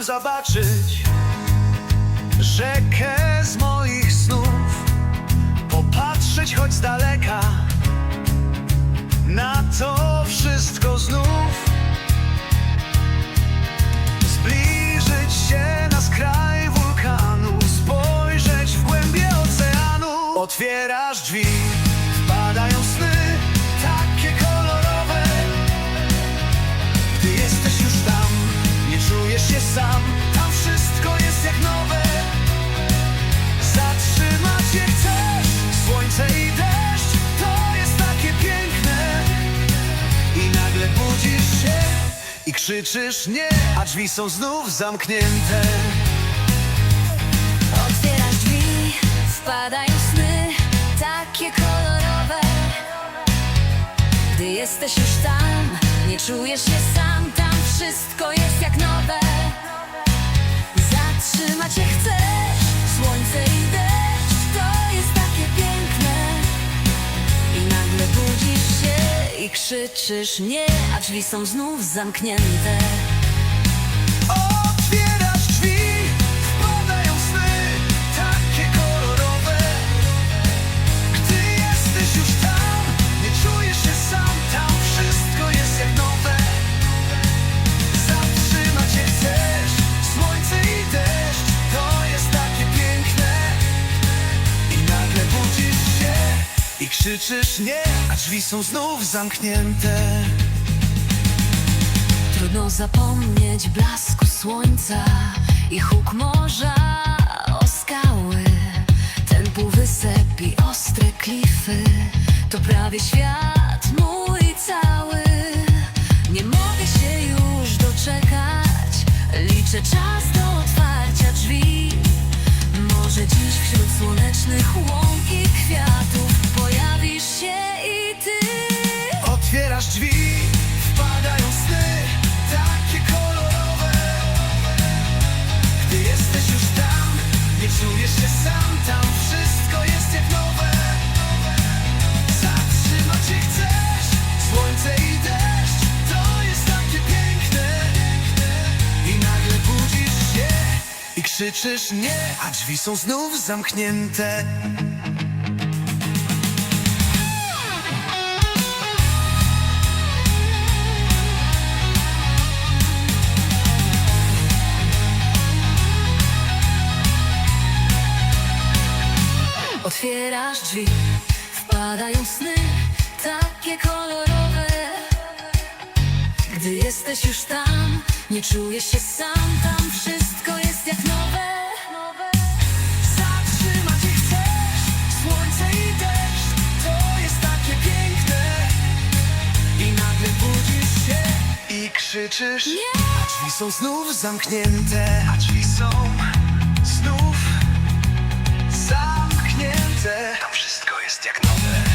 Zobaczyć rzekę z moich snów, popatrzeć choć z daleka na to wszystko znów. Zbliżyć się na skraj wulkanu, spojrzeć w głębie oceanu. Otwierasz drzwi, budzisz się i krzyczysz nie, a drzwi są znów zamknięte. Otwierasz drzwi, wpadają sny, takie kolorowe. Gdy jesteś już tam, nie czujesz się sam, tam wszystko jest jak nowe. Zatrzymać krzyczysz nie, a drzwi są znów zamknięte. I krzyczysz nie, a drzwi są znów zamknięte. Trudno zapomnieć blasku słońca i huk morza o skały. Ten półwysep i ostre klify to prawie świat mój cały. Nie mogę się już doczekać, liczę czas do otwarcia drzwi. Może dziś wśród słonecznych łąk krzyczysz nie, a drzwi są znów zamknięte. Otwierasz drzwi, wpadają sny, takie kolorowe. Gdy jesteś już tam, nie czujesz się sam, tam krzyczysz? Nie. A drzwi są znów zamknięte. A drzwi są znów zamknięte. Tam wszystko jest jak nowe.